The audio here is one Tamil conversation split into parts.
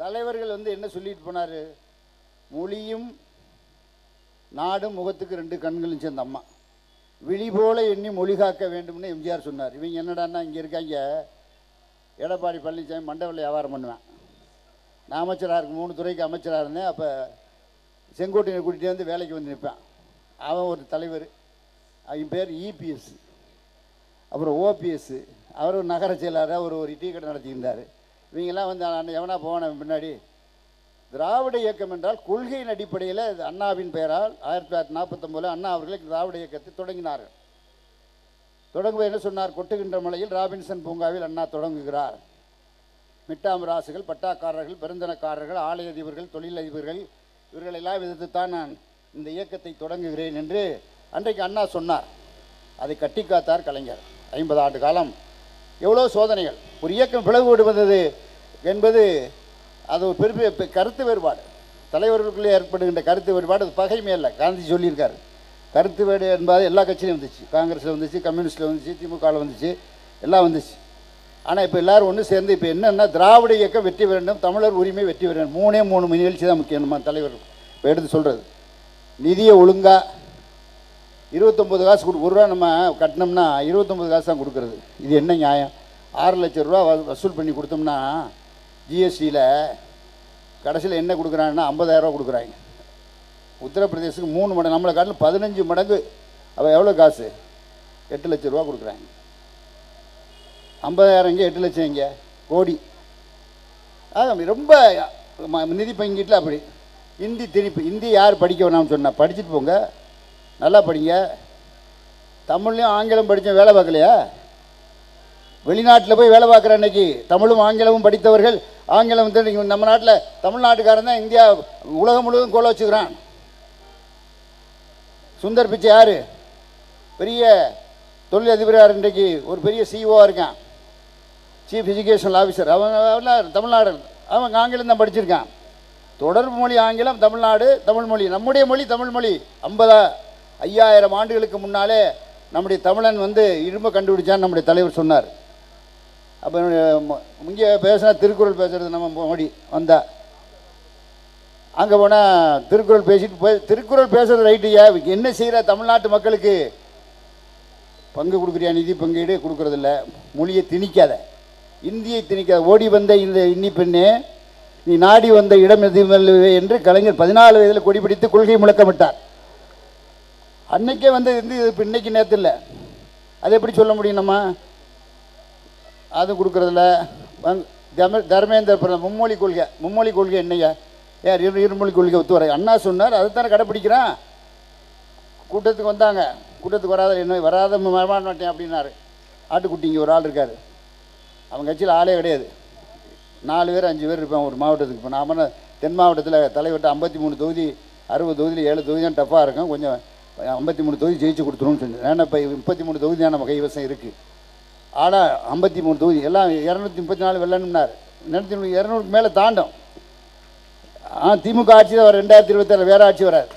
தலைவர்கள் வந்து என்ன சொல்லிட்டு போனார்? மொழியும் நாடும் முகத்துக்கு ரெண்டு கண்களும் சேர்ந்த அம்மா. விழி போல எண்ணி மொழி காக்க வேண்டும்னு எம்ஜிஆர் சொன்னார். இவங்க என்னடான்னா இங்கே இருக்காங்க. எடப்பாடி பழனிசாமி மண்டபத்தில் வியாபாரம் பண்ணுவேன். நான் அமைச்சராக இருக்கு மூணு துறைக்கு அமைச்சராக இருந்தேன். அப்போ செங்கோட்டையை கூட்டிகிட்டு வந்து வேலைக்கு வந்து நிற்பேன் அவன் ஒரு தலைவர். அவன் பேர் இபிஎஸ் அப்புறம் ஓபிஎஸ் அவர் ஒரு நகர செயலாளராக ஒரு ஒரு டீ கடை நடத்தியிருந்தார். இவங்கெல்லாம் வந்து அண்ணன் எவனா போன பின்னாடி? திராவிட இயக்கம் என்றால் கொள்கையின் அடிப்படையில் அண்ணாவின் பெயரால் ஆயிரத்தி தொள்ளாயிரத்தி நாற்பத்தொம்போதில் அண்ணா அவர்களை திராவிட இயக்கத்தை தொடங்கினார்கள். தொடங்குவது என்ன சொன்னார்? கொட்டுகின்ற மலையில் ராபின்சன் பூங்காவில் அண்ணா தொடங்குகிறார். மிட்டாமராசுகள் பட்டாக்காரர்கள் பெருந்தனக்காரர்கள் ஆலய அதிபர்கள் தொழிலதிபர்கள் இவர்களெல்லாம் விதத்துத்தான் நான் இந்த இயக்கத்தை தொடங்குகிறேன் என்று அன்றைக்கு அண்ணா சொன்னார். அதை கட்டி காத்தார் கலைஞர். ஐம்பது ஆண்டு காலம் எவ்வளோ சோதனைகள்? ஒரு இயக்கம் பிளவு வந்தது என்பது அது ஒரு பெரிய கருத்து வேறுபாடு. தலைவர்களுக்குள்ளே ஏற்படுகின்ற கருத்து வேறுபாடு அது பகைமை அல்ல காந்தி சொல்லியிருக்காரு. கருத்து வேடு என்பது எல்லா கட்சியிலும் வந்துச்சு. காங்கிரஸில் வந்துச்சு கம்யூனிஸ்டில் வந்துச்சு திமுகவில் வந்துச்சு எல்லாம் வந்துச்சு. ஆனால் இப்போ எல்லாரும் ஒன்று சேர்ந்து இப்போ என்னென்னா திராவிட இயக்கம் வெற்றி வேண்டும் தமிழர் உரிமை வெற்றி வேண்டும். மூணே மூணு நிகழ்ச்சி தான் முக்கியம் நம்ம தலைவர் இப்போ எடுத்து சொல்கிறது நிதியை ஒழுங்காக இருபத்தொம்பது காசு கொடு ஒரு ரூபா நம்ம கட்டினோம்னா இருபத்தொம்பது காசு தான் கொடுக்குறது. இது என்ன நியாயம்? ஆறு லட்சம் ரூபா வசூல் பண்ணி கொடுத்தோம்னா ஜிஎஸ்டியில் கடைசியில் என்ன கொடுக்குறாங்கன்னா ஐம்பதாயிரரூவா கொடுக்குறாங்க. உத்தரப்பிரதேசத்துக்கு மூணு மடங்கு நம்மளை காட்டில் பதினஞ்சு மடங்கு அவள் எவ்வளோ காசு? எட்டு லட்ச ரூபா கொடுக்குறாங்க. ஐம்பதாயிரம் இங்கே எட்டு லட்சம் இங்கே கோடி. ரொம்ப ம- நிதி பங்கீட்டில் அப்படி. இந்தி திருப்பி இந்தி யார் படிக்க வேணாம்னு சொன்னால் படிச்சுட்டு போங்க. நல்லா படிங்க. தமிழ்லையும் ஆங்கிலம் படித்தேன் வேலை பார்க்கலையா? வெளிநாட்டில் போய் வேலை பார்க்குற அன்னைக்கு தமிழும் ஆங்கிலமும் படித்தவர்கள் ஆங்கிலம் வந்து இன்னைக்கு நம்ம நாட்டில் தமிழ்நாட்டுக்காரன் தான் இந்தியா உலகம் முழுவதும் கோல வச்சுக்கிறான். சுந்தர் பிச்சை யார்? பெரிய தொழிலதிபராக இன்றைக்கு ஒரு பெரிய சிஇஓவாக இருக்கான். சீஃப் எஜுகேஷனல் ஆஃபீஸர் அவன் தமிழ்நாடு அவன் ஆங்கிலம் தான் படிச்சிருக்கான். தொடர்பு மொழி ஆங்கிலம் தமிழ்நாடு தமிழ் மொழி. நம்முடைய மொழி தமிழ் மொழி. ஐம்பதா ஐயாயிரம் ஆண்டுகளுக்கு முன்னாலே நம்முடைய தமிழன் வந்து இரும்பை கண்டுபிடிச்சான்னு நம்முடைய தலைவர் சொன்னார். அப்போ இங்கே பேசினா திருக்குறள் பேசுறது நம்ம மோடி வந்தா. அங்கே போனால் திருக்குறள் பேசிட்டு போய் திருக்குறள் பேசுறது ரைட்டுயா என்ன செய்கிற தமிழ்நாட்டு மக்களுக்கு? பங்கு கொடுக்குறியா நிதி பங்கீடு கொடுக்குறதில்ல. மொழியை திணிக்காத. இந்தியை திணிக்காத. ஓடி வந்த இந்த இன்னி பெண்ணே நீ நாடி வந்த இடம் எதுவுமே என்று கலைஞர் பதினாலு வயதில் கொடிபிடித்து கொள்கை முழக்கமிட்டார். அன்னைக்கே வந்து இது இப்போ இன்னைக்கு நேற்று இல்லை. அது எப்படி சொல்ல முடியும் நம்ம அது கொடுக்குறதில்ல தர்ம தர்மேந்திர பிரதான் மும்மொழி கொள்கை மும்மொழி கொள்கை என்னையா யார் இரு இருமொழி கொள்கை ஒத்து வர அண்ணா சொன்னார் அதை தானே கடைப்பிடிக்கிறான். கூட்டத்துக்கு வந்தாங்க. கூட்டத்துக்கு வராத என்ன வராத மாட்டேன் அப்படின்னாரு. ஆட்டுக்குட்டிங்க ஒரு ஆள் இருக்கார். அவங்க கட்சியில் ஆளே கிடையாது. நாலு பேர் அஞ்சு பேர் இருப்பேன் ஒரு மாவட்டத்துக்கு. இப்போ நான் தென் மாவட்டத்தில் தலைவர்கிட்ட ஐம்பத்தி மூணு தொகுதி அறுபது தொகுதியில் ஏழு தொகுதி தான் டஃப்பாக இருக்கும். கொஞ்சம் ஐம்பத்தி மூணு தொகுதி ஜெயிச்சு கொடுத்துருன்னு சொன்னேன். ஏன்னா இப்போ முப்பத்தி மூணு தொகுதி தான் நம்ம கைவசம் இருக்குது ஆனால் ஐம்பத்தி மூணு தொகுதி எல்லாம் இரநூத்தி முப்பத்தி நாலு வெள்ளணும்னார் இரநூத்தி இரநூறுக்கு மேலே தாண்டும். ஆ திமுக ஆட்சி தான் வர ரெண்டாயிரத்தி இருபத்தாறு வேறு ஆட்சி வராது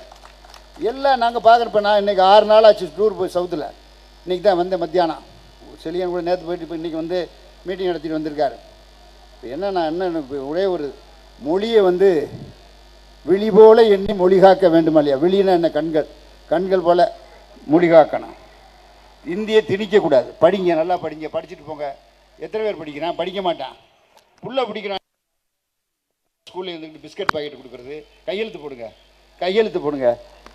எல்லாம் நாங்கள் பார்க்குறப்ப நான் இன்றைக்கி ஆறு நாள் ஆச்சு டூர் போய் சவுத்தில் இன்றைக்கி தான் வந்தேன் மத்தியானம். செலியன் கூட நேற்று போயிட்டு இப்போ இன்றைக்கி வந்து மீட்டிங் நடத்திட்டு வந்திருக்காரு. இப்போ என்ன நான் என்ன ஒரே ஒரு மொழியை வந்து விழி போல எண்ணி மொழி காக்க வேண்டுமா இல்லையா விழினா என்ன கண்கள்? கண்கள் போல் முடிகாக்கணும் இந்தியை திணிக்கக்கூடாது படிங்க நல்லா படிங்க. படிச்சுட்டு போங்க. எத்தனை பேர் படிக்கிறான்? படிக்க மாட்டான். புள்ள பிடிக்கிறான். ஸ்கூலில் இருந்துக்கிட்டு பிஸ்கட் பாக்கெட் கொடுக்குறது. கையெழுத்து போடுங்க. கையெழுத்து போடுங்க.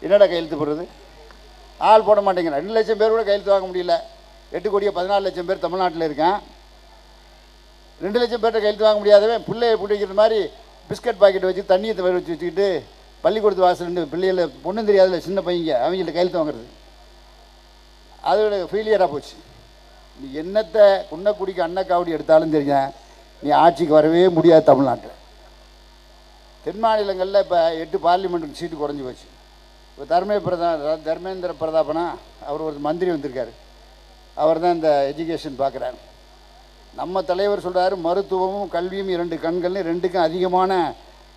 என்னடா கையெழுத்து போடுறது? ஆள் போட மாட்டேங்கிறான். ரெண்டு லட்சம் பேர் கூட கையெழுத்து வாங்க முடியல. எட்டு கோடியே பதினாலு லட்சம் பேர் தமிழ்நாட்டில் இருக்கான். ரெண்டு லட்சம் பேர்கிட்ட கையெழுத்து வாங்க முடியாதவன் பிள்ளையை பிடிக்கிற மாதிரி பிஸ்கட் பாக்கெட் வச்சு தண்ணியை வச்சு வச்சுக்கிட்டு பள்ளிக்கூடத்து வாசல் ரெண்டு பிள்ளைகள பொண்ணும் தெரியாதுல சின்ன பையங்க அவங்கள்ட்ட கையெழுத்து வாங்குறது. அதோட ஃபெயிலியராக போச்சு. நீ என்னத்தை குன்னக்குடிக்கு அன்னக்காவடி எடுத்தாலும் தெரியும் நீ ஆட்சிக்கு வரவே முடியாது தமிழ்நாட்டில். தென் மாநிலங்களில் இப்போ எட்டு பார்லிமெண்ட்டுக்கு சீட்டு குறைஞ்சி போச்சு. இப்போ தர்மே பிரதா தர்மேந்திர பிரதாபனா அவர் ஒரு மந்திரி வந்திருக்காரு. அவர் தான் இந்த எஜுகேஷன் பார்க்குறாரு நம்ம தலைவர் சொல்கிறாரு மருத்துவமும் கல்வியும் இரண்டு கண்கள்னு ரெண்டுக்கும் அதிகமான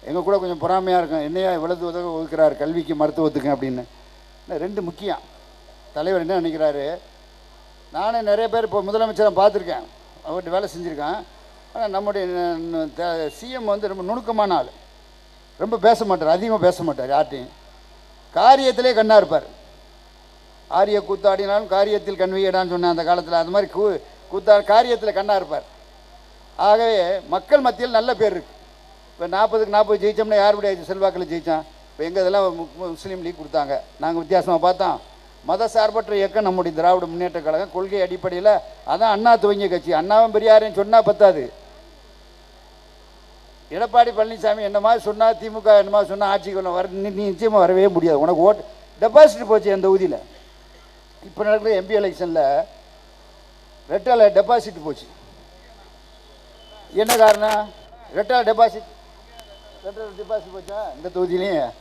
எங்கள் கூட கொஞ்சம் பொறாமையாக இருக்கும் என்னையா இவ்வளவு உதவ ஒதுக்குறாரு? கல்விக்கு மருத்துவத்துக்கு அப்படின்னு. ரெண்டு முக்கியம். தலைவர் என்ன நினைக்கிறாரு? நானே நிறைய பேர் இப்போ முதலமைச்சரை பார்த்துருக்கேன். அவர்கிட்ட வேலை செஞ்சுருக்கேன். ஆனால் நம்முடைய சிஎம் வந்து ரொம்ப நுணுக்கமான ஆள். ரொம்ப பேச மாட்டார். அதிகமாக பேச மாட்டார் யார்ட்டையும் காரியத்திலே கண்ணாக இருப்பார். ஆரிய கூத்தாடினாலும் காரியத்தில் கண்வியடான்னு சொன்னேன் அந்த காலத்தில். அந்த மாதிரி கூ கூத்தா காரியத்தில் கண்ணாக இருப்பார். ஆகவே மக்கள் மத்தியில் நல்ல பேர் இருக்குது இப்போ நாற்பதுக்கு நாற்பது ஜெயிச்சோம்னா யாருடைய செல்வாக்கில் ஜெயித்தான் இப்போ எங்கள் இதெல்லாம் முஸ்லீம் லீக் கொடுத்தாங்க. நாங்கள் வித்தியாசமாக பார்த்தோம். மத சார்பற்ற இயக்கம் நம்முடைய திராவிட முன்னேற்ற கழகம் கொள்கை அடிப்படையில் அதான் அண்ணா துவங்கிய கட்சி. அண்ணாவும் பெரியாரையும் சொன்னால் பத்தாது. எடப்பாடி பழனிசாமி என்ன மாதிரி சொன்னால் திமுக என்ன மாதிரி சொன்னால் ஆட்சிக்கு வர வர நீ நிச்சயமாக வரவே முடியாது. உனக்கு ஓட் டெபாசிட் போச்சு அந்த தொகுதியில் இப்போ நடக்கிற எம்பி எலெக்ஷனில் ரெட்டால டெபாசிட் போச்சு. என்ன காரணம்? ரெட்டால டெபாசிட் சென்ட்ரல் டிபாசிட் போச்சா? இந்த தொகுதியிலையும்?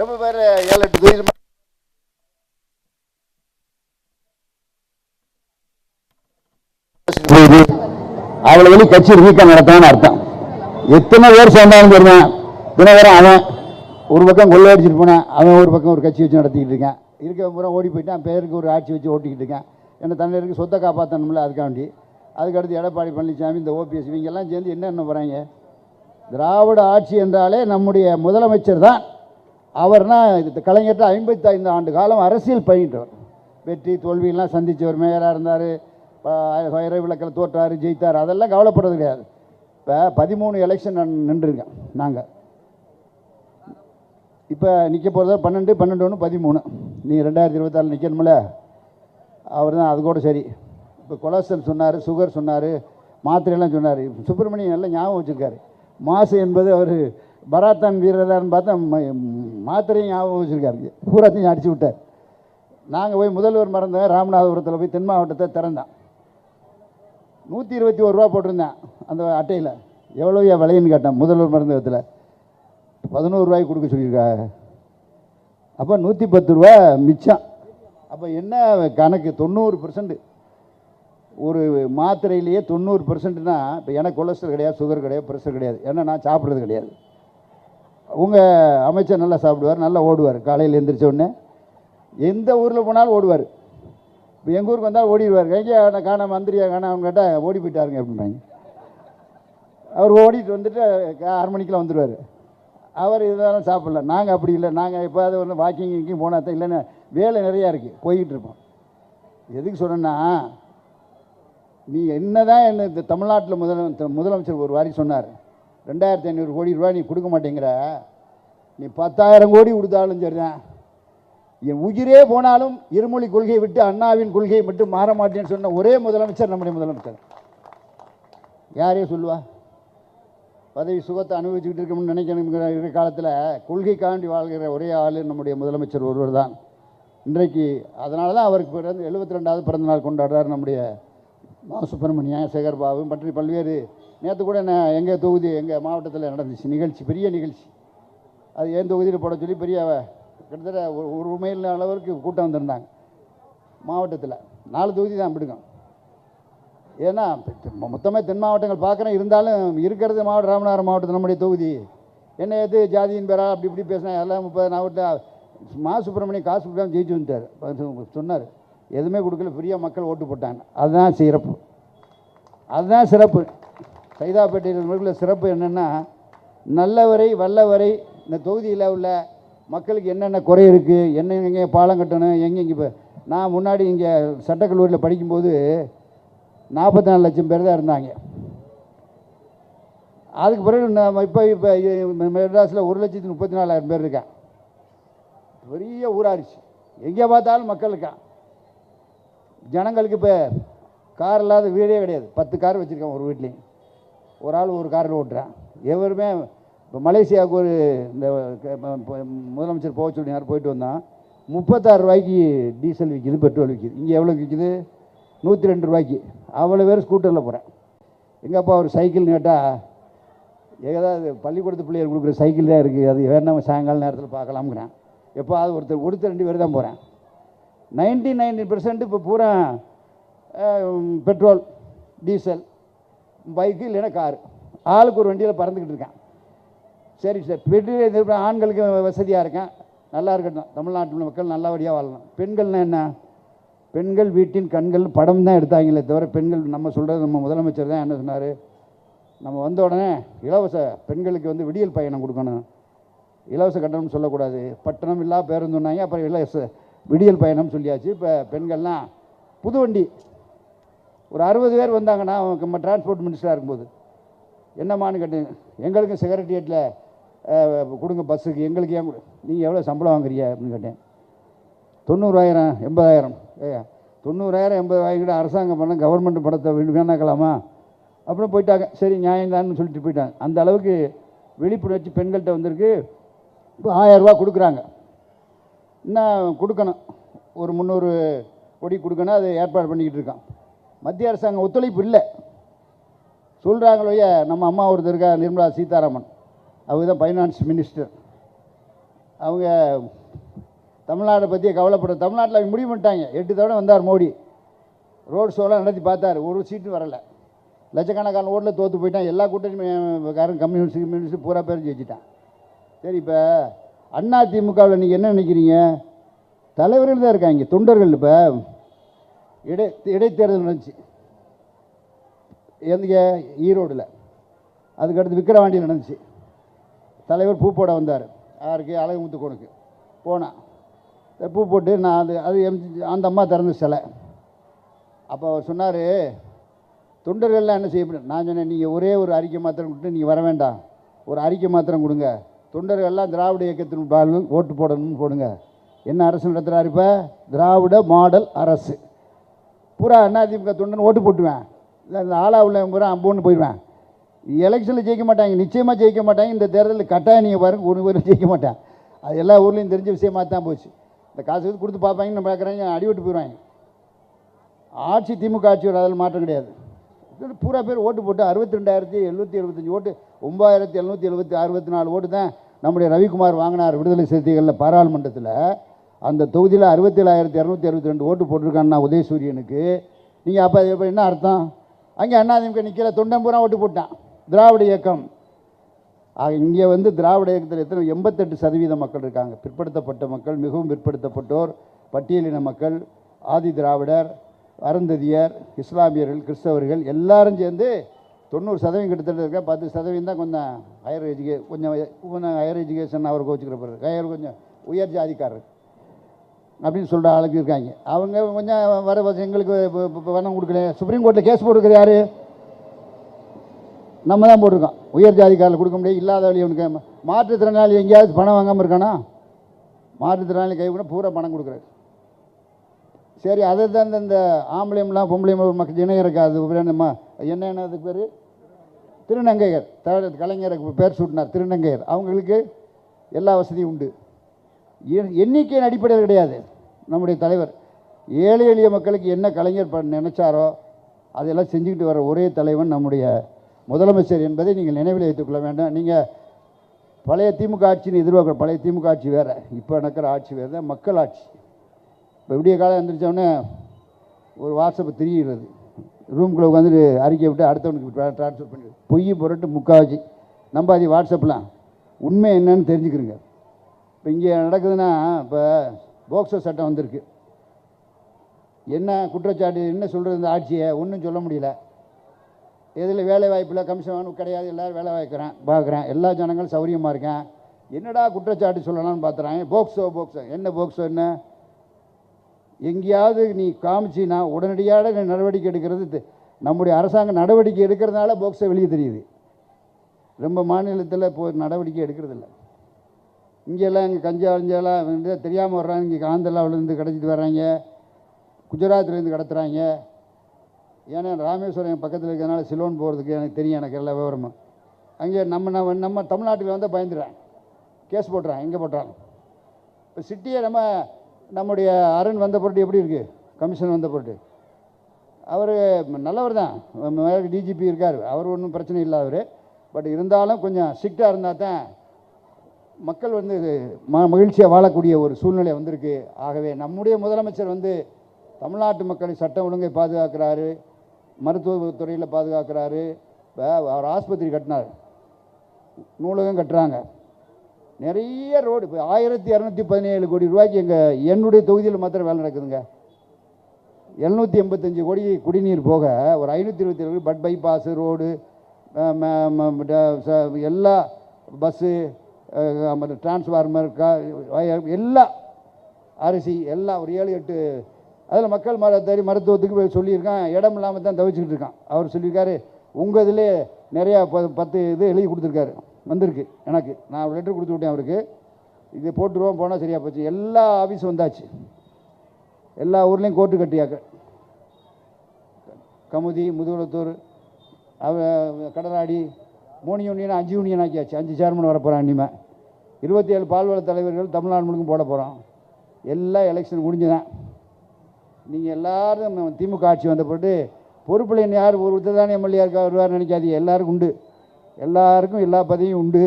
ரொம்ப பேர் ஏழு எட்டு தொகுதியில் அவளை வெளி கட்சி நீக்கம் நடத்தான்னு அர்த்தம். எத்தனை பேர் சேர்ந்தாலும் சரிதான் தினகரன் அவன் ஒரு பக்கம் கொள்ளையடிச்சிட்டு போனான் அவன் ஒரு பக்கம் ஒரு கட்சி வச்சு நடத்திக்கிட்டு இருக்கேன். இருக்க பூரா ஓடி போயிட்டான் பேருக்கு ஒரு ஆட்சி வச்சு ஓட்டிக்கிட்டு இருக்கேன். என்ன தன்னிற்கு சொத்தை காப்பாற்றணும்ல அதுக்காண்டி. அதுக்கடுத்து எடப்பாடி பழனிசாமி இந்த ஓபிஎஸ் இவங்கெல்லாம் சேர்ந்து என்ன என்ன போகிறாங்க திராவிட ஆட்சி என்றாலே நம்முடைய முதலமைச்சர் தான். அவர்னா இது கலைஞர்கிட்ட ஐம்பத்தைந்து ஆண்டு காலம் அரசியல் பயின்றவர். வெற்றி தோல்வியெல்லாம் சந்தித்தவர் மேயராக இருந்தார் வயிறு விளக்கில் தோற்றார் ஜெயித்தார் அதெல்லாம் கவலைப்படுறது கிடையாது. இப்போ பதிமூணு எலெக்ஷன் நின்றுருக்கேன் நாங்கள் இப்போ நிற்க போகிறதா பன்னெண்டு பன்னெண்டு ஒன்று பதிமூணு. நீ ரெண்டாயிரத்தி இருபத்தாறு நிற்கணுமில்ல அவர் தான் அது கூட சரி. இப்போ கொலஸ்ட்ரால் சொன்னார் சுகர் சொன்னார் மாத்திரையெல்லாம் சொன்னார். சுப்பிரமணியன் எல்லாம் ஞாபகம் வச்சுருக்காரு. மாசு என்பது அவர் பராத்தான் வீரரான்னு பார்த்தா ம- மாத்திரையும் ஞாபகம் வச்சுருக்காரு. பூராத்தையும் அடிச்சு விட்டார். நாங்கள் போய் முதல்வர் மறந்தேன் ராமநாதபுரத்தில் போய் தென் மாவட்டத்தை திறந்தான். நூற்றி இருபத்தி ஒரு ரூபா போட்டிருந்தேன் அந்த அட்டையில். எவ்வளோ விலைன்னு கேட்டேன் முதல்வர் மருந்தகத்தில் பதினோரு ரூபாய்க்கு கொடுக்க சொல்லியிருக்கா அப்போ நூற்றி பத்து ரூபா மிச்சம். அப்போ என்ன கணக்கு? தொண்ணூறு பர்சன்ட் ஒரு மாத்திரையிலேயே தொண்ணூறு பர்சன்ட்னா இப்போ எனக்கு கொலஸ்ட்ரால் கிடையாது சுகர் கிடையாது ப்ரெஷர் கிடையாது. ஏன்னா நான் சாப்பிட்றது கிடையாது. உங்கள் அமைச்சர் நல்லா சாப்பிடுவார் நல்லா ஓடுவார். காலையில் எந்திரிச்ச உடனே எந்த ஊரில் போனாலும் ஓடுவார். இப்போ எங்கள் ஊருக்கு வந்தால் ஓடிடுவார். எங்கே காண மந்திரியா காணாம கேட்டால் ஓடி போயிட்டாருங்க அப்படிம்பாங்க. அவர் ஓடிட்டு வந்துட்டு அரை ஆறு மணிக்கெலாம் வந்துடுவார் அவர் இதெல்லாம் சாப்பிடல. நாங்கள் அப்படி இல்லை. நாங்கள் இப்போ அது ஒன்று வாக்கிங் இங்கேயும் போனால் தான் இல்லைன்னா வேலை நிறையா இருக்குது போய்கிட்டு இருப்போம். எதுக்கு சொன்னேன்னா நீ என்னதான் என்ன இந்த தமிழ்நாட்டில் முதல முதலமைச்சர் ஒரு வாரி சொன்னார். ரெண்டாயிரத்தி ஐநூறு கோடி ரூபாய் நீ கொடுக்க மாட்டேங்கிற. நீ பத்தாயிரம் கோடி கொடுத்தாலும் சரிதான். என் உயிரே போனாலும் இருமொழி கொள்கையை விட்டு அண்ணாவின் கொள்கையை மட்டும் மாற மாட்டேன்னு சொன்ன ஒரே முதலமைச்சர் நம்முடைய முதலமைச்சர். யாரே சொல்லுவா? பதவி சுகத்தை அனுபவிச்சுக்கிட்டு இருக்கணும்னு நினைக்கிற இருக்கிற காலத்தில் கொள்கைக்காண்டி வாழ்கிற ஒரே ஆள் நம்முடைய முதலமைச்சர் ஒருவர் தான் இன்றைக்கு அதனால தான் அவருக்கு பிறந்து எழுபத்தி ரெண்டாவது பிறந்த நாள் கொண்டாடுறார் நம்முடைய மா சுப்பிரமணியன் சேகர் பாபு பற்றி பல்வேறு நேற்று கூட நான் எங்கள் தொகுதி எங்கள் மாவட்டத்தில் நடந்துச்சு நிகழ்ச்சி பெரிய நிகழ்ச்சி. அது என் தொகுதியில் போட சொல்லி பெரிய கிட்டத்தட்ட ஒரு ஒரு மைல் அளவிற்கு கூட்டம் வந்திருந்தாங்க. மாவட்டத்தில் நாலு தொகுதி தான் விடுங்க ஏன்னா மொத்தமாக தென் மாவட்டங்கள் பார்க்குறேன் இருந்தாலும் இருக்கிறது மாவட்டம் ராமநாதபுரம் மாவட்டத்தில் நம்முடைய தொகுதி. என்ன எது ஜாதியின் பேரா அப்படி இப்படி பேசினா எல்லாம் முப்பது நான் மா சுப்பிரமணியம் காசு கொடுக்காமல் ஜெயிச்சு வந்துட்டார். சொன்னார். எதுவுமே கொடுக்கல ஃப்ரீயாக மக்கள் ஓட்டு போட்டாங்க. அதுதான் சிறப்பு. அதுதான் சிறப்பு. சைதாப்பேட்டையில் சிறப்பு என்னென்னா நல்லவரை வல்லவரை இந்த தொகுதியில் உள்ள மக்களுக்கு என்னென்ன குறை இருக்குது என்ன எங்கே பாலம் கட்டணும் எங்கே இங்கே இப்போ நான் முன்னாடி இங்கே சட்டக்கல்லூரியில் படிக்கும்போது நாற்பத்தி நாலு லட்சம் பேர் தான் இருந்தாங்க. அதுக்கு பிறகு நம்ம இப்போ இப்போ மெட்ராஸில் ஒரு லட்சத்தி முப்பத்தி நாலாயிரம் பேர் இருக்கான் பெரிய ஊராட்சி. எங்கே பார்த்தாலும் மக்கள் இருக்கான் ஜனங்களுக்கு இப்போ கார் இல்லாத வீடே கிடையாது. பத்து கார் வச்சுருக்கேன் ஒரு வீட்லேயும். ஒரு ஆள் ஒரு காரில் ஓட்டுறான். எவருமே இப்போ மலேசியாவுக்கு ஒரு இந்த முதலமைச்சர் போக சொல்லினார் போயிட்டு வந்தான். முப்பத்தாறு ரூபாய்க்கு டீசல் விற்கிது பெட்ரோல் விற்கிது இங்கே எவ்வளோ விற்கிது நூற்றி ரெண்டு ரூபாய்க்கு. அவ்வளோ பேர் ஸ்கூட்டரில் போகிறேன் எங்கள் அப்பா ஒரு சைக்கிள்னு கேட்டால் ஏதாவது பள்ளிக்கூடத்து பிள்ளைகள் கொடுக்குற சைக்கிள் தான் இருக்குது அது வேணாம் சாயங்கால நேரத்தில் பார்க்கலாம்ங்கிறேன். எப்போ அது ஒருத்தர் ஒருத்தர் ரெண்டு பேர் தான் போகிறேன் நைன்டி நைன்டி பெர்சன்ட் இப்போ பூரா பெட்ரோல் டீசல் பைக்கு இல்லைன்னா காரு. ஆளுக்கு ஒரு வண்டியில் பறந்துக்கிட்டு இருக்கேன். சரி சார். பெட்ரோல் ஆண்களுக்கு வசதியாக இருக்கேன். நல்லா இருக்கட்டும். தமிழ்நாட்டில் மக்கள் நல்லபடியாக வாழணும். பெண்கள்னா என்ன? பெண்கள் வீட்டின் கண்கள் படம் தான் எடுத்தாங்களே தவிர பெண்கள் நம்ம சொல்கிறது நம்ம முதலமைச்சர் தான் என்ன சொன்னார்? நம்ம வந்த உடனே இலவச பெண்களுக்கு வந்து விடியல் பயணம் கொடுக்கணும். இலவச கட்டணம் சொல்லக்கூடாது. பட்டணம் இல்லா பேருந்துன்னாங்க அப்புறம் இலவச விடியல் பயணம் சொல்லியாச்சு. இப்போ பெண்கள்லாம் புது வண்டி. ஒரு அறுபது பேர் வந்தாங்கன்னா நம்ம டிரான்ஸ்போர்ட் மினிஸ்டராக இருக்கும்போது என்னம்மான்னு கேட்டேன் எங்களுக்கும் செக்ரட்டரியேட்டில் கொடுங்க பஸ்ஸுக்கு எங்களுக்கு ஏன் நீங்கள் எவ்வளோ சம்பளம் வாங்குறீங்க அப்படின்னு கேட்டேன். தொண்ணூறாயிரம் எண்பதாயிரம். ஏ தொண்ணூறாயிரம் எண்பதாயிரம் அரசாங்கம் பண்ண கவர்மெண்ட் படத்தை வேணும் வேணாக்கலாமா? அப்புறம் போயிட்டாங்க. சரி நியாயம்தான்னு சொல்லிட்டு போயிட்டாங்க. அந்த அளவுக்கு விழிப்புணர்ச்சி பெண்கள்கிட்ட வந்திருக்கு. இப்போ ஆயிரரூபா கொடுக்குறாங்க. இன்னும் கொடுக்கணும்? ஒரு முந்நூறு கோடி கொடுக்கணும் அது ஏற்பாடு பண்ணிக்கிட்டு இருக்கான். மத்திய அரசாங்கம் ஒத்துழைப்பு இல்லை. சொல்கிறாங்களே நம்ம அம்மா ஒருத்தர் இருக்கா நிர்மலா சீதாராமன். அவங்க தான் ஃபைனான்ஸ் மினிஸ்டர் அவங்க தமிழ்நாட்டை பற்றி கவலைப்படுற தமிழ்நாட்டில் அவங்க முடிவு பண்ணிட்டாங்க. எட்டு தடவை வந்தார் மோடி. ரோட் ஷோலாம் நடத்தி பார்த்தார். ஒரு சீட்டு வரல. லட்சக்கணக்கான ஓட்டில் தோற்று போயிட்டான். எல்லா கூட்டணி காரன் கம்யூனிஸ்ட் கம்யூனிஸ்ட் பூரா பேர் ஜெயிச்சிட்டான். சரி இப்போ அண்ணா திமுகவில் நீங்கள் என்ன நினைக்கிறீங்க? தலைவர்கள் தான் இருக்காங்க தொண்டர்கள் இப்போ. இடை இடைத்தேர்தல் நடந்துச்சு. எந்த ஈரோடில். அதுக்கடுத்து விக்கிரவாண்டியில் நடந்துச்சு. தலைவர் பூ போட வந்தார். யாருக்கு? அழகுமுத்து கோனுக்கு போனான் பூ போட்டு நான் அது அது எம் அந்த அம்மா திறந்த சிலை. அப்போ அவர் சொன்னார் தொண்டர்கள்லாம் என்ன செய்ய நான் சொன்னேன் நீங்கள் ஒரே ஒரு அறிக்கை மாத்திரம் கொடுத்து நீங்கள் வர வேண்டாம். ஒரு அறிக்கை மாத்திரம் கொடுங்க. தொண்டர்கள் எல்லாம் திராவிட இயக்கத்தின் பாலும் ஓட்டு போடணும்னு போடுங்க. என்ன அரசு நடத்துகிறார் இப்போ? திராவிட மாடல் அரசு. பூரா அதிமுக தொண்டன் ஓட்டு போட்டுவேன் இல்லை இந்த ஆளா உள்ள பூரா அம்போன்னு போயிடுவேன். எலெக்ஷனில் ஜெயிக்க மாட்டாங்க. நிச்சயமாக ஜெயிக்க மாட்டாங்க. இந்த தேர்தலில் கட்டாயம் நீங்கள் பாருங்க ஒரு பேரும் ஜெயிக்க மாட்டேன். அது எல்லா ஊர்லேயும் தெரிஞ்ச விஷயமா தான் போச்சு. இந்த காசு கொடுத்து பார்ப்பாங்க நம்ம பார்க்குறாங்க அடிவிட்டு போயிடுவாங்க ஆட்சி திமுக ஆட்சி ஒரு அதில் மாற்றம் கிடையாது. பூரா பேர் ஓட்டு போட்டு அறுபத்தி ரெண்டாயிரத்தி எழுநூற்றி எழுபத்தஞ்சி ஓட்டு ஒம்பதாயிரத்தி எழுநூற்றி எழுபத்தி அறுபத்தி நாலு ஓட்டு தான் நம்முடைய ரவிக்குமார் வாங்கினார் விடுதலை சிறுத்தைகளில் பாராளுமன்றத்தில். அந்த தொகுதியில் அறுபத்தேழாயிரத்தி இரநூத்தி அறுபத்தி ரெண்டு ஓட்டு போட்டிருக்காங்கண்ணா உதயசூரியனுக்கு. நீங்கள் அப்போ இப்போ என்ன அர்த்தம்? அங்கே அண்ணாதிமுக நிற்கிற தொண்டம்பூரா ஓட்டு போட்டான். திராவிட இயக்கம். ஆக இங்கே வந்து திராவிட இயக்கத்தில் எத்தனை எண்பத்தெட்டு சதவீத மக்கள் இருக்காங்க. பிற்படுத்தப்பட்ட மக்கள் மிகவும் பிற்படுத்தப்பட்டோர் பட்டியலின மக்கள் ஆதி திராவிடர் அருந்ததியர் இஸ்லாமியர்கள் கிறிஸ்தவர்கள் எல்லாரும் சேர்ந்து தொண்ணூறு சதவீதம் கிட்டத்தட்ட இருக்கா? பத்து சதவீதம் தான் கொஞ்சம் ஹையர் எஜுகே கொஞ்சம் கொஞ்சம் ஹையர் எஜுகேஷன் அவர் கோச்சுக்கிற பிறகு. ஹையர் கொஞ்சம் உயர் ஜாதிக்காரர் அப்படின்னு சொல்கிற ஆளுக்கு இருக்காங்க. அவங்க கொஞ்சம் வர வச- எங்களுக்கு இப்ப- பணம் கொடுக்கல. சுப்ரீம் கோர்ட்டில் கேஸ் போட்டுருக்குது யார்? நம்ம தான் போட்டிருக்கோம். உயர் ஜாதிக்காரில் கொடுக்க முடியாது இல்லாத வழி அவனுக்கு மாற்றுத்திறனாளி எங்கேயாவது பணம் வாங்காமல் இருக்கானா? மாற்றுத்திறனாளி கை கூட பூரா பணம் கொடுக்குறாரு. சரி அதை தான் இந்த- ஆம்பளையம்லாம் பொம்பளையும் மக்கள் இணையம் இருக்காது நம்ம என்ன பேர்? திருநங்கையர் கலைஞருக்கு பேர் சூட்டினார் திருநங்கையர் அவங்களுக்கு எல்லா வசதியும் உண்டு. எண்ணிக்கையின் அடிப்படையில் கிடையாது. நம்முடைய தலைவர். ஏழை எளிய மக்களுக்கு என்ன கலைஞர் ப- நினைச்சாரோ அதெல்லாம் செஞ்சுக்கிட்டு வர ஒரே தலைவன் நம்முடைய முதலமைச்சர் என்பதை நீங்கள் நினைவில் வைத்துக்கொள்ள வேண்டும். நீங்கள் பழைய திமுக ஆட்சின்னு எதிர்பார்க்குற பழைய திமுக ஆட்சி வேறு. இப்போ நடக்கிற ஆட்சி வேறு. தான் மக்கள் ஆட்சி. இப்போ விடிய காலம் எழுந்திரிச்சோடனே ஒரு வாட்ஸ்அப்பை திரிகிறது ரூம்குள்ளே உட்காந்துட்டு அறிக்கை விட்டு அடுத்தவனுக்கு ட்ரான்ஸ்ஃபர் பண்ணி பொய் புரட்டு முக்காவாச்சி நம்பாதி வாட்ஸ்அப்லாம். உண்மை என்னன்னு தெரிஞ்சுக்கிறங்க இப்போ இங்கே நடக்குதுன்னா இப்போ போக்சோ சட்டம் வந்திருக்கு. என்ன குற்றச்சாட்டு என்ன சொல்கிறது இந்த ஆட்சியை? ஒன்றும் சொல்ல முடியல. எதில் வேலை வாய்ப்பில் கமிஷன் கிடையாது எல்லோரும் வேலை வாய்க்கிறேன் பார்க்குறேன். எல்லா ஜனங்களும் சௌரியமாக இருக்கேன். என்னடா குற்றச்சாட்டு சொல்லலாம்னு பார்த்துறாங்க. போக்சோ போக்சோ. என்ன போக்சோ என்ன? எங்கேயாவது நீ காமிச்சினா உடனடியாக நீ நடவடிக்கை எடுக்கிறது நம்முடைய அரசாங்கம் நடவடிக்கை எடுக்கிறதுனால போக்ஸை வெளியே தெரியுது. ரொம்ப மாநிலத்தில் இப்போ நடவடிக்கை எடுக்கிறதில்ல. இங்கெல்லாம் இங்கே கஞ்சா வஞ்செல்லாம் வந்து தெரியாமல் வர்றாங்க. இங்கே ஆந்திராவிலேருந்து கிடச்சிட்டு வர்றாங்க. குஜராத்லேருந்து கடத்துகிறாங்க ஏன்னா ராமேஸ்வரம் பக்கத்தில் இருக்கிறதுனால சிலோன் போகிறதுக்கு எனக்கு தெரியும் எனக்கு எல்லா விவரமும். அங்கே நம்ம நம்ம நம்ம தமிழ்நாட்டில் வந்து பயந்துடுறாங்க. கேஸ் போட்டுறான் எங்கே போட்டுறான் இப்போ சிட்டியை நம்ம நம்முடைய அரண் வந்த பொருட்டு எப்படி இருக்குது கமிஷன் வந்த பொருட்டு. அவர் நல்லவர் தான். மேலே டிஜிபி இருக்கார். அவர் ஒன்றும் பிரச்சனை இல்லை அவர். பட் இருந்தாலும் கொஞ்சம் ஸ்ட்ரிக்டாக இருந்தால் தான் மக்கள் வந்து ம மகிழ்ச்சியாக வாழக்கூடிய ஒரு சூழ்நிலை வந்திருக்கு. ஆகவே நம்முடைய முதலமைச்சர் வந்து தமிழ்நாட்டு மக்களை சட்டம் ஒழுங்கை பாதுகாக்கிறாரு. மருத்துவத்துறையில் பாதுகாக்கிறாரு. அவர் ஆஸ்பத்திரி கட்டினார். நூலகம் கட்டுறாங்க. நிறைய ரோடு. இப்போ ஆயிரத்தி இரநூத்தி பதினேழு கோடி ரூபாய்க்கு எங்கள் என்னுடைய தொகுதியில் மாத்திரம் வேலை நடக்குதுங்க. எழுநூற்றி எண்பத்தஞ்சு கோடி குடிநீர் போக ஒரு ஐநூற்றி இருபத்தி ஏழு பட் பைபாஸ் ரோடு எல்லா பஸ்ஸு டிரான்ஸ்ஃபார்மர் கா எல்லா அரிசி எல்லாம் ஒரு ஏழு எட்டு அதில் மக்கள் மர மருத்துவத்துக்கு போய் சொல்லியிருக்கான். இடம் இல்லாமல் தான் தவிச்சுக்கிட்டு இருக்கான். அவர் சொல்லியிருக்காரு உங்கள் இதிலே நிறையா ப பத்து இது எழுதி கொடுத்துருக்காரு. வந்திருக்கு எனக்கு. நான் ஒரு லெட்டர் கொடுத்து விட்டேன் அவருக்கு. இது போட்டுருவோம் போனால் சரியாக போச்சு. எல்லா ஆஃபீஸும் வந்தாச்சு. எல்லா ஊர்லேயும் கோர்ட்டு கட்டியாக்க. கமுதி முதுகுளத்தூர் கடலாடி மூணு யூனியன் அஞ்சு யூனியன் ஆக்கியாச்சு. அஞ்சு சேர்மன் வர போகிறான் இருபத்தி ஏழு பால்வள தலைவர்கள் தமிழ்நாடு முழுக்கும் போட போகிறோம் எல்லா எலெக்ஷன் முடிஞ்சுதான். நீங்கள் எல்லாரும் திமுக ஆட்சி வந்த பிறகு பொறுப்பில் யார்? ஒரு தானே எம்எல்ஏ இருக்கா வருவார் நினைக்காது எல்லாருக்கும் உண்டு. எல்லாருக்கும் எல்லா பதவியும் உண்டு.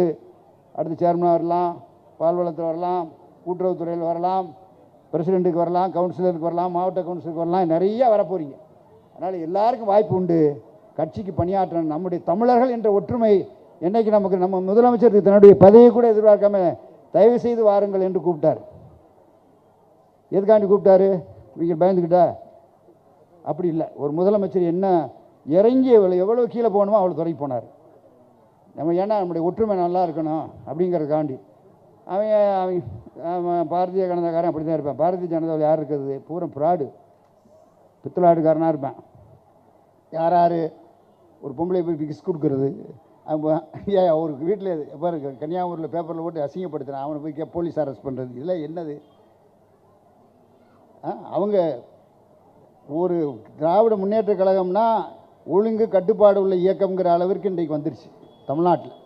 அடுத்து சேர்மனாக வரலாம் பால்வளத்தில் வரலாம் கூட்டுறவுத்துறையில் வரலாம். பிரசிடெண்ட்டுக்கு வரலாம் கவுன்சிலருக்கு வரலாம் மாவட்ட கவுன்சிலருக்கு வரலாம் நிறைய வரப்போறீங்க. அதனால் எல்லாருக்கும் வாய்ப்பு உண்டு. கட்சிக்கு பணியாற்றணும். நம்முடைய தமிழர்கள் என்ற ஒற்றுமை என்னைக்கு நமக்கு நம்ம முதலமைச்சருக்கு தன்னுடைய பதவியை கூட எதிர்பார்க்காம தயவு செய்து வாருங்கள் என்று கூப்பிட்டார். எதுக்காண்டி கூப்பிட்டாரு? இவங்க பயந்துக்கிட்டா? அப்படி இல்லை. ஒரு முதலமைச்சர் என்ன இறங்கி எவ்வளோ எவ்வளோ கீழே போகணுமோ அவ்வளோ துறைக்கு போனார். நம்ம ஏன்னா நம்முடைய ஒற்றுமை நல்லா இருக்கணும் அப்படிங்கிறதுக்காண்டி. அவன் அவன் பாரதிய ஜனதாக்காரன் அப்படி தான் இருப்பான். பாரதிய ஜனதாவில் யார் இருக்கிறது? பூரா ஃப்ராடு பித்தலாடுக்காரனாக இருப்பேன். யார் யார்? ஒரு பொம்பளை போய் பிக்ஸ் கொடுக்குறது. அவன் ஏன் அவருக்கு வீட்டில் பாருங்க கன்னியாகுமரியில் பேப்பரில் போட்டு அசிங்கப்படுத்துகிறான் அவனை போய் கே போலீஸ் அரெஸ்ட் பண்ணுறது இதெல்லாம் என்னது? அவங்க ஒரு திராவிட முன்னேற்ற கழகம்னா ஒழுங்கு கட்டுப்பாடு உள்ள இயக்கம்ங்கிற அளவிற்கு இன்றைக்கு வந்துருச்சு. தமிழ்நாட்டில்.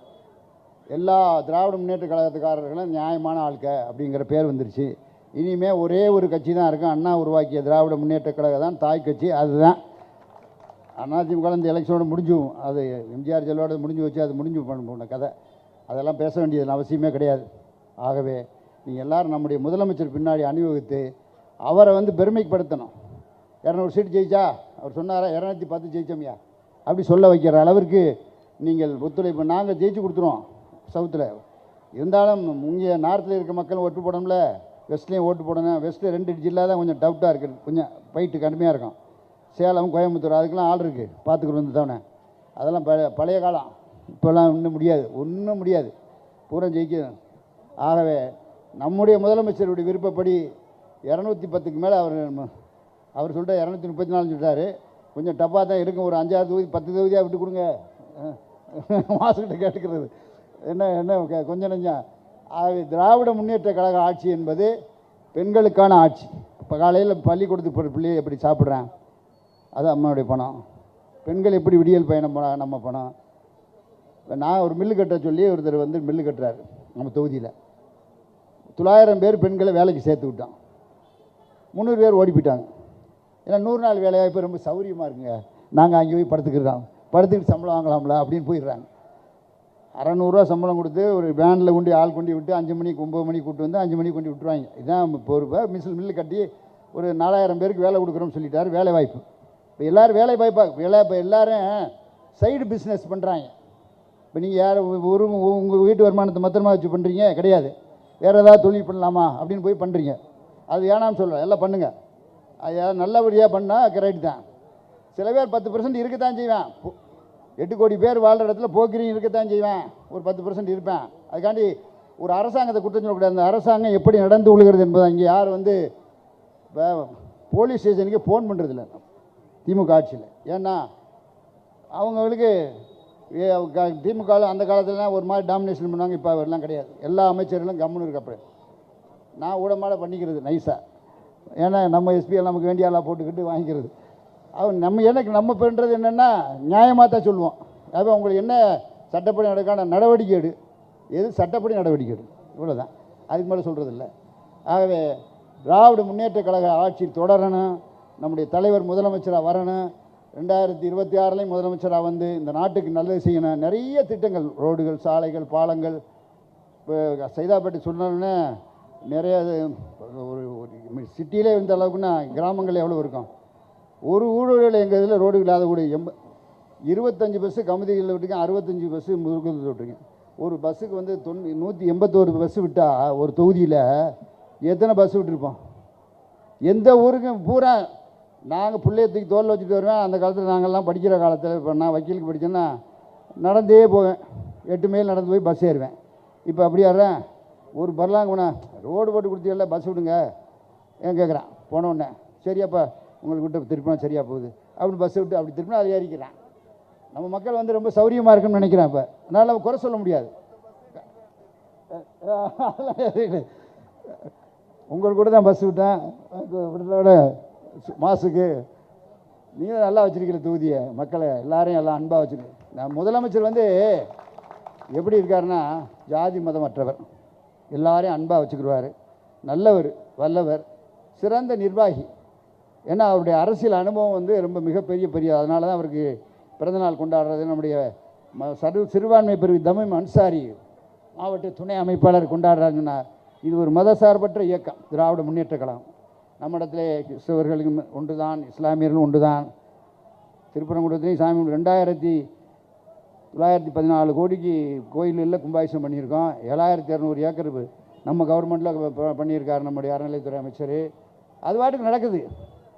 எல்லா திராவிட முன்னேற்ற கழகத்துக்காரர்களும் நியாயமான ஆட்க அப்படிங்கிற பேர் வந்துருச்சு. இனிமேல் ஒரே ஒரு கட்சி தான் இருக்கும் அண்ணா உருவாக்கிய திராவிட முன்னேற்ற கழகம் தான் தாய் கட்சி அதுதான். அதிமுக இந்த எலெக்ஷனோட முடிஞ்சும் அது எம்ஜிஆர் ஜெல்லோட முடிஞ்சு வச்சு அது முடிஞ்சு பண்ண போன கதை. அதெல்லாம் பேச வேண்டியது அவசியமே கிடையாது. ஆகவே நீங்கள் எல்லோரும் நம்முடைய முதலமைச்சர் பின்னாடி அணிவகுத்து அவரை வந்து பெருமைப்படுத்தணும். இரநூறு சீட் ஜெயிச்சா அவர் சொன்னாரா இரநூத்தி பத்து ஜெயிச்சோம்யா? அப்படி சொல்ல வைக்கிற அளவிற்கு நீங்கள் ஒத்துழைப்பு நாங்கள் ஜெயிச்சு கொடுத்துருவோம். சவுத்தில். இருந்தாலும் இங்கே நார்த்தில் இருக்க மக்கள் ஓட்டு போடணும்ல? வெஸ்ட்லேயும் ஓட்டு போடணும். வெஸ்ட்டில் ரெண்டு ஜில்லா தான் கொஞ்சம் டவுட்டாக இருக்குது கொஞ்சம் பைட்டு கடுமையாக இருக்கும். சேலம் கோயம்புத்தூர் அதுக்கெல்லாம் ஆள் இருக்குது பார்த்துக்கிட்டு வந்து தவணை. அதெல்லாம் ப பழைய காலம். இப்போல்லாம் இன்னும் முடியாது. ஒன்றும் முடியாது. பூரா ஜெயிக்கணும். ஆகவே நம்முடைய முதலமைச்சருடைய விருப்பப்படி இரநூத்தி பத்துக்கு மேலே அவர் அவர் சொல்லிட்டு இரநூத்தி முப்பத்தி நாலு சொல்லிட்டாரு கொஞ்சம் டப்பாக தான் இருக்கும். ஒரு அஞ்சாறு தொகுதி பத்து தொகுதியாக விட்டு கொடுங்க. மாசுக்கிட்ட கேட்டுக்கிறது. என்ன என்ன கொஞ்சம் நெஞ்சம். திராவிட முன்னேற்ற கழக ஆட்சி என்பது பெண்களுக்கான ஆட்சி. இப்போ காலையில் பள்ளிக்கூடத்துக்கு போகிற பிள்ளையை எப்படி சாப்பிட்றேன்? அது அம்மாவுடைய பணம். பெண்கள் எப்படி விடியல் பயணம் போனா நம்ம பணம்? நான் ஒரு மில்லு கட்ட சொல்லி ஒருத்தர் வந்து மில்லு கட்டுறாரு நம்ம தொகுதியில். தொள்ளாயிரம் பேர் பெண்களை வேலைக்கு சேர்த்து விட்டோம் முந்நூறு பேர் ஓடி போயிட்டாங்க. ஏன்னா நூறு நாள் வேலையாக இப்போ ரொம்ப சௌரியமாக இருக்குங்க. நாங்கள் அங்கே போய் படுத்துக்கிறோம். படுத்துக்கிட்டு சம்பளம் வாங்கலாம்ல அப்படின்னு போயிடுறாங்க. அறநூறுவா சம்பளம் கொடுத்து ஒரு வேனில் கொண்டு ஆள் கொண்டு விட்டு அஞ்சு மணிக்கு ஒம்பது மணிக்கு கூட்டு வந்து அஞ்சு மணிக்கு கொண்டு விட்டுருவாங்க. இதான் பொறுப்பை மிஷின் மில்லு கட்டி ஒரு நாலாயிரம் பேருக்கு வேலை கொடுக்குறோம்னு சொல்லிட்டார் வேலை வாய்ப்பு இப்போ எல்லோரும் வேலை வாய்ப்பா வேலை இப்போ எல்லாரும் சைடு பிஸ்னஸ் பண்ணுறாங்க இப்போ நீங்கள் யார் ஒரு உங்கள் வீட்டு வருமானத்தை மத்திரமாக வச்சு பண்ணுறீங்க கிடையாது. வேறு ஏதாவது தொழில் பண்ணலாமா? அப்படின்னு போய் பண்ணுறீங்க அது ஏனான்னு சொல்கிறேன் எல்லாம் பண்ணுங்கள் அது நல்லபடியாக பண்ணால் கரெக்ட் தான். சில பேர் பத்து பர்சன்ட் இருக்கத்தான் செய்வேன். எட்டு கோடி பேர் வாழ்கிற இடத்துல போக்கிரியும் இருக்கத்தான் செய்வேன். ஒரு பத்து பர்சன்ட் இருப்பேன். அதுக்காண்டி ஒரு அரசாங்கத்தை குற்றம் சொல்லக்கூடாது அந்த அரசாங்கம் எப்படி நடந்து கொள்கிறது என்பதை இங்கே யார் வந்து இப்போ போலீஸ் ஸ்டேஷனுக்கு ஃபோன் பண்ணுறதில்ல திமுக ஆட்சியில். ஏன்னா அவங்களுக்கு திமுக அந்த காலத்துலலாம் ஒரு மாதிரி டாமினேஷன் பண்ணுவாங்க. இப்போ அவரெல்லாம் கிடையாது. எல்லா அமைச்சர்களும் கம்முன்னு இருக்கு நான் ஊடமாட பண்ணிக்கிறது நைஸாக ஏன்னா நம்ம எஸ்பிஎல் நமக்கு வேண்டிய ஆளாக போட்டுக்கிட்டு வாங்கிக்கிறது. அவன் நம்ம எனக்கு நம்ம பண்ணுறது என்னென்னா நியாயமாக தான் சொல்லுவோம் அப்போ உங்களுக்கு என்ன சட்டப்படி நடக்கான நடவடிக்கை எடு எது சட்டப்படி நடவடிக்கை எடு இவ்வளோதான் அதுக்கு மேலே சொல்கிறது இல்லை ஆகவே திராவிட முன்னேற்ற கழக ஆட்சி தொடரணும். நம்முடைய தலைவர் முதலமைச்சராக வரணும். ரெண்டாயிரத்தி இருபத்தி ஆறுலேயும் முதலமைச்சராக வந்து இந்த நாட்டுக்கு நல்லது செய்யணும். நிறைய திட்டங்கள் ரோடுகள் சாலைகள் பாலங்கள். இப்போ சைதாப்பேட்டை சொன்னோன்னே நிறைய இது ஒரு ஒரு சிட்டியிலே இருந்த அளவுக்குன்னா கிராமங்கள் எவ்வளோ இருக்கும்? ஒரு ஊழல் எங்கள் இதில் ரோடு இல்லாத கூட எம்ப இருபத்தஞ்சி பஸ்ஸு கமிதிகளில் விட்டுருக்கேன் அறுபத்தஞ்சி பஸ்ஸு முருகத்தில் விட்டுருக்கேன். ஒரு பஸ்ஸுக்கு வந்து தொண்ணூ நூற்றி எண்பத்தோரு பஸ்ஸு விட்டால் ஒரு தொகுதியில் எத்தனை பஸ் விட்டுருப்போம்? எந்த ஊருக்கும் பூரா நாங்கள் பிள்ளைய தூக்கி வச்சுட்டு வருவேன். அந்த காலத்தில் நாங்கள்லாம் படிக்கிற காலத்தில் இப்போ நான் வக்கீலுக்கு படித்தேன்னா நடந்தே போவேன். எட்டு மைல் நடந்து போய் பஸ் ஏறுவேன். இப்போ அப்படி ஏறுறேன் ஒரு பர்லாங்கண்ணா ரோடு போட்டு கொடுத்தீங்கல்ல பஸ் விடுங்க. ஏன் கேட்குறான் போன உடனே. சரியாப்பா உங்களுக்கு விட்டு திருப்பினா சரியாக போகுது. அப்படின்னு பஸ்ஸை விட்டு அப்படி திருப்பினா அதை ஏறிக்கிறான். நம்ம மக்கள் வந்து ரொம்ப சௌரியமாக இருக்குன்னு நினைக்கிறேன் இப்போ. அதனால் நம்ம குறை சொல்ல முடியாது. உங்கள் கூட தான் பஸ் விட்டேன். விடுறதோட மாசுக்கு நீங்கள் நல்லா வச்சுருக்கிற தொகுதியை மக்களை எல்லாரையும் எல்லாம் அன்பாக வச்சுருக்கு நான் முதலமைச்சர் வந்து எப்படி இருக்காருன்னா ஜாதி மதமற்றவர். எல்லாரையும் அன்பாக வச்சுக்கிடுவார். நல்லவர் வல்லவர் சிறந்த நிர்வாகி. ஏன்னா அவருடைய அரசியல் அனுபவம் வந்து ரொம்ப மிகப்பெரிய பெரிய அதனால தான் அவருக்கு பிறந்தநாள் கொண்டாடுறது நம்முடைய ம- சரு சிறுபான்மை பிரிவு தமிழ் அன்சாரி மாவட்ட துணை அமைப்பாளர் கொண்டாடுறாங்கன்னா இது ஒரு மதசார்பற்ற இயக்கம் திராவிட முன்னேற்ற கழகம். நம்மிடத்துல கிறிஸ்தவர்களுக்கும் ஒன்று தான் இஸ்லாமியர்களும் ஒன்று தான் திருப்பரங்குடத்துலேயும் சாமி ரெண்டாயிரத்தி தொள்ளாயிரத்தி பதினாலு கோடிக்கு கோயிலில் கும்பாபிஷேகம் பண்ணியிருக்கோம். ஏழாயிரத்தி இரநூறு ஏக்கர் நம்ம கவர்மெண்ட்டில் பண்ணியிருக்காரு நம்முடைய அறநிலைத்துறை அமைச்சர். அது பாட்டுக்கு நடக்குது.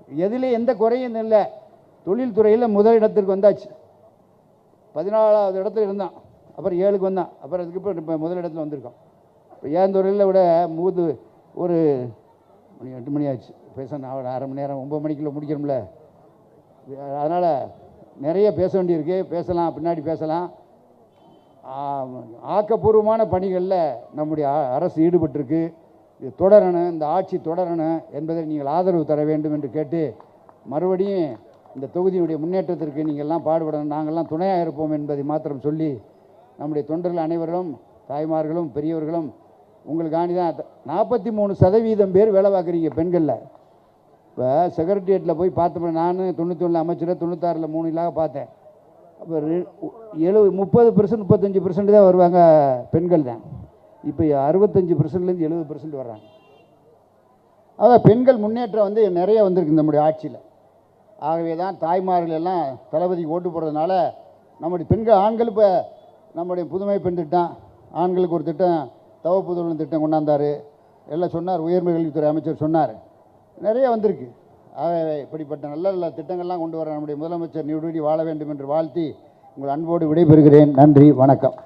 எதில் எந்த குறையும் இல்லை. தொழில்துறையில் முதல் இடத்திற்கு வந்தாச்சு. பதினாலாவது இடத்துல இருந்தான். அப்புறம் ஏழுக்கு வந்தான். அப்புறம் அதுக்கு இப்போ இப்போ முதல் இடத்துல வந்திருக்கோம் இப்போ ஏன் துறையில் விட மூது ஒரு மணி எட்டு மணி ஆச்சு. பேசணும் நான் அரை மணி நேரம் ஒம்பது மணிக்குள்ள முடிக்கணும்ல. அதனால் நிறைய பேச வேண்டியிருக்கு. பேசலாம் பின்னாடி பேசலாம். ஆக்கப்பூர்வமான பணிகளில் நம்முடைய அரசு ஈடுபட்டிருக்கு. இது தொடரணும் இந்த ஆட்சி தொடரணும் என்பதை நீங்கள் ஆதரவு தர வேண்டும் என்று கேட்டு மறுபடியும் இந்த தொகுதியுடைய முன்னேற்றத்திற்கு நீங்கள்லாம் பாடுபடணும் நாங்கள்லாம் துணையாக இருப்போம் என்பதை மாத்திரம் சொல்லி நம்முடைய தொண்டர்கள் அனைவரும் தாய்மார்களும் பெரியவர்களும் உங்களுக்காண்டி தான் நாற்பத்தி மூணு சதவீதம் பேர் வேலை பார்க்குறீங்க பெண்களில். இப்போ செக்ரட்டரியேட்டில் போய் பார்த்தோம்னா நான் தொண்ணூற்றி ஒன்றில் அமைச்சரை தொண்ணூத்தாறில் மூணு இல்லாக பார்த்தேன். அப்போ எழு முப்பது பெர்சன்ட் முப்பத்தஞ்சு பெர்சன்ட் தான் வருவாங்க பெண்கள் தான். இப்போ அறுபத்தஞ்சு பர்சன்ட்லேருந்து எழுபது பர்சன்ட் வர்றாங்க. அதான் பெண்கள் முன்னேற்றம் வந்து நிறைய வந்திருக்கு நம்முடைய ஆட்சியில். ஆகவே தான் தாய்மார்கள் எல்லாம் தளபதிக்கு ஓட்டு போடுறதுனால நம்முடைய பெண்கள் ஆண்கள் இப்போ நம்முடைய புதுமை பெண் திட்டம் ஆண்களுக்கு ஒரு திட்டம் தவப்புதல்வன் திட்டம் கொண்டாந்தார். எல்லாம் சொன்னார் உயர்மை கல்வித்துறை அமைச்சர் சொன்னார். நிறைய வந்திருக்கு. ஆகவே இப்படிப்பட்ட நல்ல நல்ல திட்டங்கள்லாம் கொண்டு வர நம்முடைய முதலமைச்சர் நீடுடி வாழ வேண்டும் என்று வாழ்த்தி உங்கள் அன்போடு விடைபெறுகிறேன். நன்றி வணக்கம்.